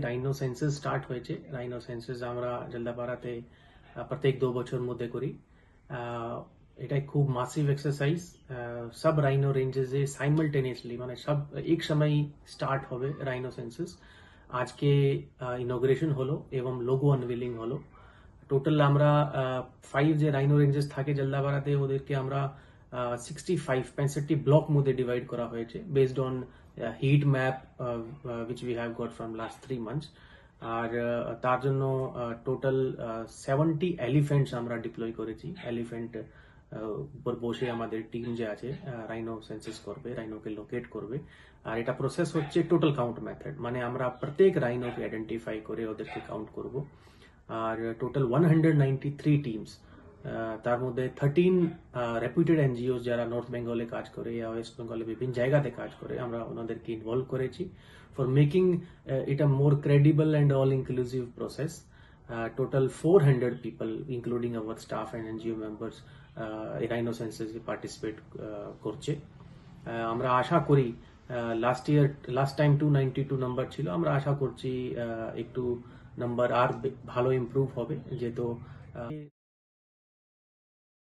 Rhino census start হয়েছে। Rhino census আমরা জলদাপাড়াতে প্রত্যেক দু বছর মধ্যে করি। আহ, এটা খুব মাসিভ এক্সারসাইজ সব রাইনো রেঞ্জেসে সাইমালটেনিয়াসলি মানে সব এক সময় স্টার্ট হবে রাইনো সেন্সাস আজকে ইনোগ্রেশন হলো এবং লোগো আনভিলিং হলো। টোটাল আমরা ফাইভ যে রাইনো রেঞ্জেস থাকে জলদাপাড়াতে ওদেরকে আমরা সিক্সটি ফাইভ পঁয়ষট্টি ব্লক মধ্যে ডিভাইড করা হয়েছে based on heat map which we have got from last three months আর তার জন্য টোটাল সেভেন্টি এলিফেন্টস আমরা ডিপ্লয় করেছি। এলিফেন্ট উপর বসে আমাদের টিম যে আছে রাইনো সেন্সাস করবে রাইনোকে লোকেট করবে। আর এটা প্রসেস হচ্ছে টোটাল কাউন্ট মেথড মানে আমরা প্রত্যেক রাইনোকে আইডেন্টিফাই করে ওদেরকে কাউন্ট করব। আর total one hundred ninety three teams তার মধ্যে থার্টিন রেপুটেড এনজিও যারা নর্থ বেঙ্গলে কাজ করে বা ওয়েস্ট বেঙ্গলে বিভিন্ন জায়গাতে কাজ করে, আমরা ওনাদেরকে ইনভলভ করেছি for making a more credible and all inclusive process total four hundred people including our staff and NGO members rhino সেন্সাসে participate করছে। আমরা আশা করি last year last time two ninety two number ছিল, আমরা আশা করছি একটু নাম্বার আর ভালো ইমপ্রুভ হবে, যেহেতু